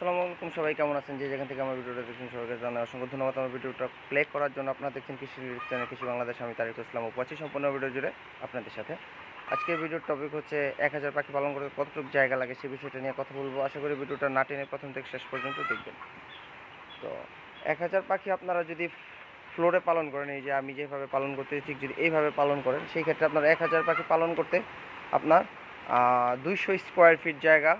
আসসালামু আলাইকুম, সবাই কেমন আছেন? যে যেখান থেকে আমার ভিডিওটা দেখছেন, সবাইকে জানাই অসংখ্য ধন্যবাদ। আমার ভিডিওটা প্লে করার জন্য আপনারা দেখছেন কৃষি চ্যানেল কৃষি বাংলাদেশ। আমি তারিক ইসলাম উপস্থিত সম্পূর্ণ ভিডিও জুড়ে আপনাদের সাথে। আজকের ভিডিওর টপিক হচ্ছে এক হাজার পাখি পালন করতে কতটুকু জায়গা লাগে সেই বিষয়টা নিয়ে কথা বলব। আশা করি ভিডিওটা না টেনে প্রথম থেকে শেষ পর্যন্ত দেখবেন। তো এক হাজার পাখি আপনারা যদি ফ্লোরে পালন করেন, এই যে আমি যেভাবে পালন করতে ঠিক যদি এইভাবে পালন করেন, সেই ক্ষেত্রে আপনার এক হাজার পাখি পালন করতে আপনার দুইশো স্কোয়ার ফিট জায়গা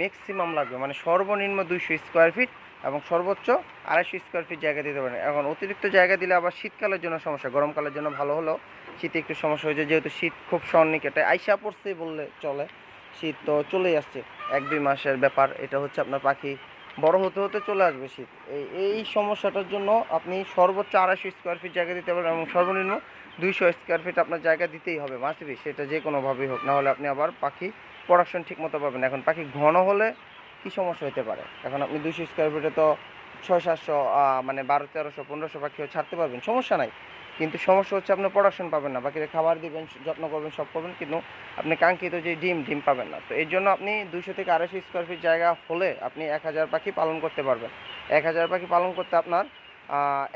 ম্যাক্সিমাম লাগবে। মানে সর্বনিম্ন দুইশো স্কোয়ার ফিট এবং সর্বোচ্চ আড়াইশো স্কোয়ার ফিট জায়গা দিতে পারেন। এখন অতিরিক্ত জায়গা দিলে আবার শীতকালের জন্য সমস্যা, গরমকালের জন্য ভালো হলেও শীতে একটু সমস্যা হয়েছে, যেহেতু শীত খুব সন্নিকটে। আইসা পড়ছে বললে চলে। শীত তো চলেই আসছে। এক, দুই মাসের ব্যাপার, এটা হচ্ছে আপনার পাখি বড় হতে হতে চলে আসবে শীত। এই এই সমস্যাটার জন্য আপনি সর্বোচ্চ আড়াইশো স্কোয়ার ফিট জায়গা দিতে পারেন এবং সর্বনিম্ন দুইশো স্কোয়ার ফিট আপনার জায়গা দিতেই হবে। মাসবি সেটা যে কোনোভাবেই হোক। নাহলে আপনি আবার পাখি প্রোডাকশন ঠিক মতো পাবেন। এখন পাখি ঘন হলে কি সমস্যা হতে পারে? এখন আপনি দুইশো স্কোয়ার ফিটে তো ছয়, সাতশো মানে বারো, তেরোশো, পনেরোশো পাখিও ছাড়তে পারবেন, সমস্যা নাই। কিন্তু সমস্যা হচ্ছে আপনি প্রোডাকশন পাবেন না পাখিদের খাবার দিবেন যত্ন করবেন, সব করবেন, কিন্তু আপনি কাঙ্ক্ষিত যে ডিম ডিম পাবেন না। তো এর জন্য আপনি দুইশো থেকে আড়াইশো স্কোয়ার ফিট জায়গা হলে আপনি এক হাজার পাখি পালন করতে পারবেন। এক হাজার পাখি পালন করতে আপনার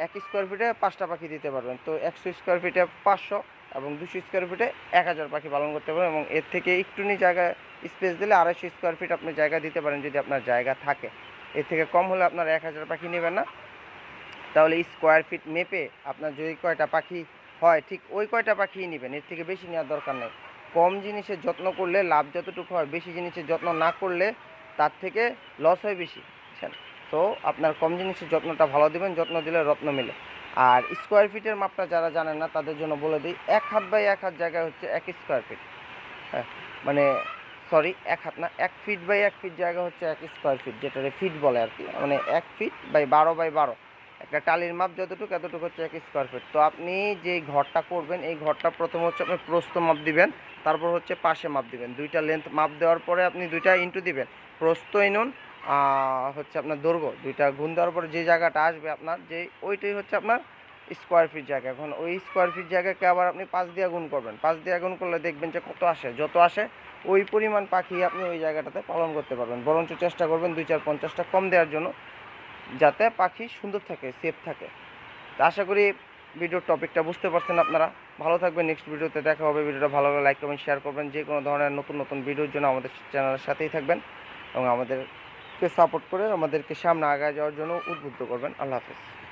এক স্কোয়ার ফিটে পাঁচটা পাখি দিতে পারবেন। তো একশো স্কোয়ার ফিটে পাঁচশো এবং দুশো স্কোয়ার ফিটে এক হাজার পাখি পালন করতে পারবেন এবং এর থেকে একটুনি জায়গা স্পেস দিলে আড়াইশো স্কোয়ার ফিট আপনি জায়গা দিতে পারেন যদি আপনার জায়গা থাকে। এর থেকে কম হলে আপনার এক হাজার পাখি নেবেন না। তাহলে স্কোয়ার ফিট মেপে আপনার যদি কয়টা পাখি হয়, ঠিক ওই কয়টা পাখিই নেবেন। এর থেকে বেশি নেওয়ার দরকার নেই। কম জিনিসের যত্ন করলে, লাভ যতটুকু হয়, বেশি জিনিসের যত্ন না করলে তার থেকে লস হয় বেশি। বুঝছেন? তো আপনার কম জিনিসের যত্নটা ভালো দিবেন, যত্ন দিলে রত্ন মিলে। আর স্কোয়ার ফিটের মাপটা যারা জানেন না, তাদের জন্য বলে দিই, এক হাত বাই এক হাত জায়গায় হচ্ছে এক স্কোয়ার ফিট হ্যাঁ মানে সরি এক হাত না, এক ফিট বাই এক ফিট জায়গা হচ্ছে এক স্কোয়ার ফিট যেটারে ফিট বলে আর কি। মানে এক ফিট বাই বারো বাই বারো। একটা টালির মাপ যতটুকু, এতটুকু হচ্ছে এক স্কোয়ার ফিট তো আপনি যে ঘরটা করবেন, এই ঘরটা প্রথম হচ্ছে আপনি প্রস্থ মাপ দিবেন, তারপর হচ্ছে পাশে মাপ দিবেন। দুইটা লেন্থ মাপ দেওয়ার পরে আপনি দুইটা ইন্টু দিবেন। প্রস্থ ইনুন হচ্ছে আপনার দৈর্ঘ্য দুইটা গুণ দেওয়ার পরে যে জায়গাটা আসবে আপনার, যে ওইটাই হচ্ছে আপনার স্কোয়ার ফিট জায়গা। এখন ওই স্কোয়ার ফিট জায়গাকে আবার আপনি পাঁচ দিয়ে গুণ করবেন। পাঁচ দিয়ে গুণ করলে দেখবেন যে কত আসে, যত আসে ওই পরিমাণ পাখি আপনি ওই জায়গাটাতে পালন করতে পারবেন। বরঞ্চ চেষ্টা করবেন দুই চার পঞ্চাশটা কম দেওয়ার জন্য যাতে পাখি সুন্দর থাকে সেফ থাকে। তো আশা করি ভিডিওর টপিকটা বুঝতে পারছেন আপনারা। ভালো থাকবেন নেক্সট ভিডিওতে দেখা হবে। ভিডিওটা ভালো লাগলে লাইক কমেন্ট শেয়ার করবেন। যে কোনো ধরনের নতুন নতুন ভিডিওর জন্য আমাদের চ্যানেলের সাথেই থাকবেন এবং আমাদেরকে সাপোর্ট করে আমাদেরকে সামনে আগায় যাওয়ার জন্য উদ্বুদ্ধ করবেন। আল্লাহ হাফেজ।